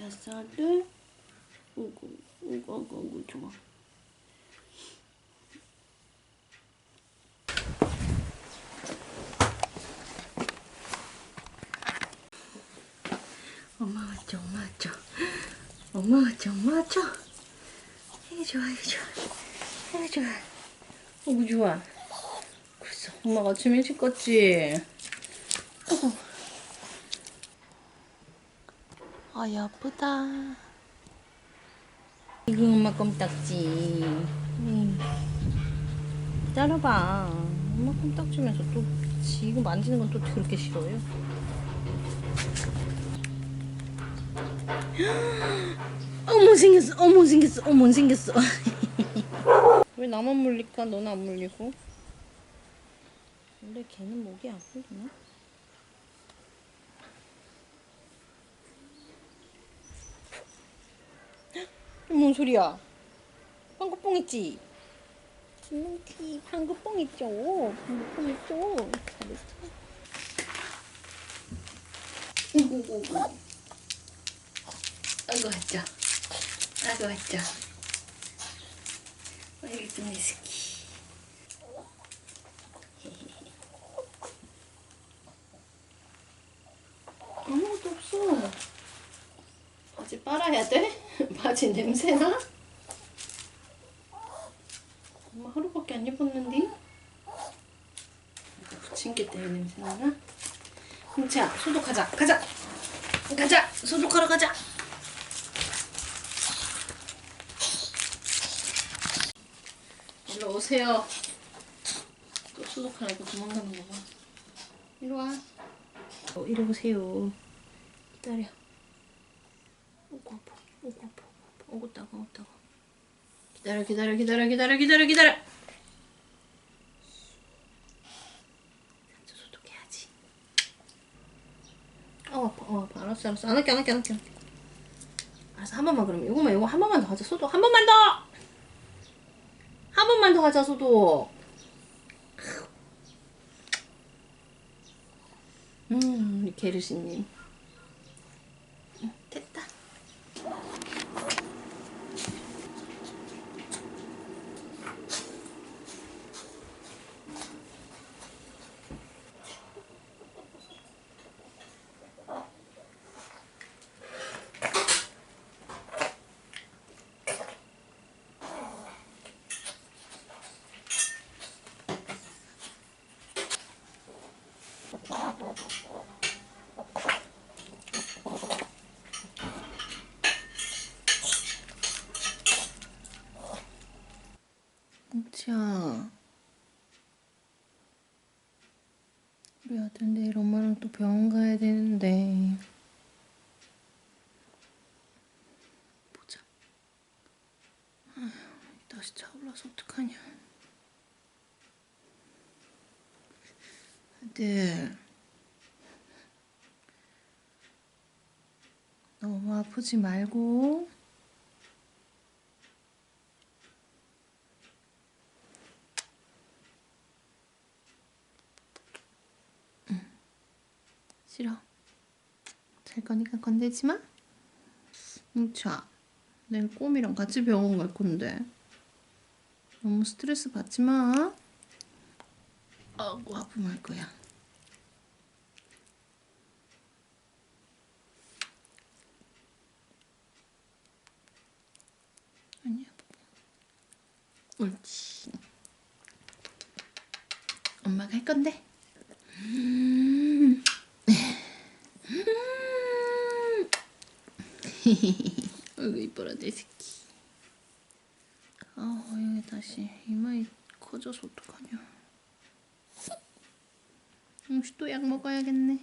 아들? 우고 우고 우고 우고 좋아 엄마 왔죠 엄마 왔죠 엄마 왔죠 엄마 왔죠 이게 좋아 이게 좋아 이게 좋아. 어구 좋아 엄마가 아침 일찍 갔지. 어구 아 예쁘다. 이거 엄마 껌딱지. 음. 기다려봐. 엄마 껌딱지면서 또 지금 만지는 건 또 그렇게 싫어요? 어머 생겼어. 어머 생겼어. 어머 생겼어. 왜 나만 물릴까? 너는 안 물리고? 원래 걔는 목이 안 물리나? 뭔 소리야? 방구뽕 있지? 뭉티 방구뽕 있죠. 방구뽕 있죠. 잘했어 우구구구 아이고 왔죠. 아이고 왔죠. 아이고 좀 스키 아무것도 없어. 바지 빨아야 돼? 바지 냄새나? 엄마 하루밖에 안 입었는데? 게 때문에 냄새나나? 홍채야 소독하자. 가자. 가자. 소독하러 가자. 일로 오세요. 또 소독하라고 도망가는 거봐. 이리 와. 어, 이리 오세요. 기다려 오고 아파 오고 아파 오고 따가 오고 따가 기다려 기다려 기다려 기다려 기다려 기다려! 소독해야지. 어 알았어 알았어. 안 할게 안 할게 안 할게. 알았어 한 번만 그러면. 요거만 요거 한 번만 더 하자. 소독 한 번만 더! 한 번만 더 하자 소독. 음 우리 게르시님 응, 됐다 뭉치야 우리 아들 내일 엄마랑 또 병원 가야 되는데. 보자. 아휴 다시 차올라서 어떡하냐. 아들. 너무 아프지 말고 싫어. 잘 거니까 건들지 마. 뭉쳐. 내일 꼬미랑 같이 병원 갈 건데. 너무 스트레스 받지 마. 아고 아프면 할 거야. 아니야. 옳지. 엄마가 할 건데. 음. 아이고 이뻐라 내 새끼. 아 여기 다시 이마에 커져서 어떡하냐. 혹시 또 약 먹어야겠네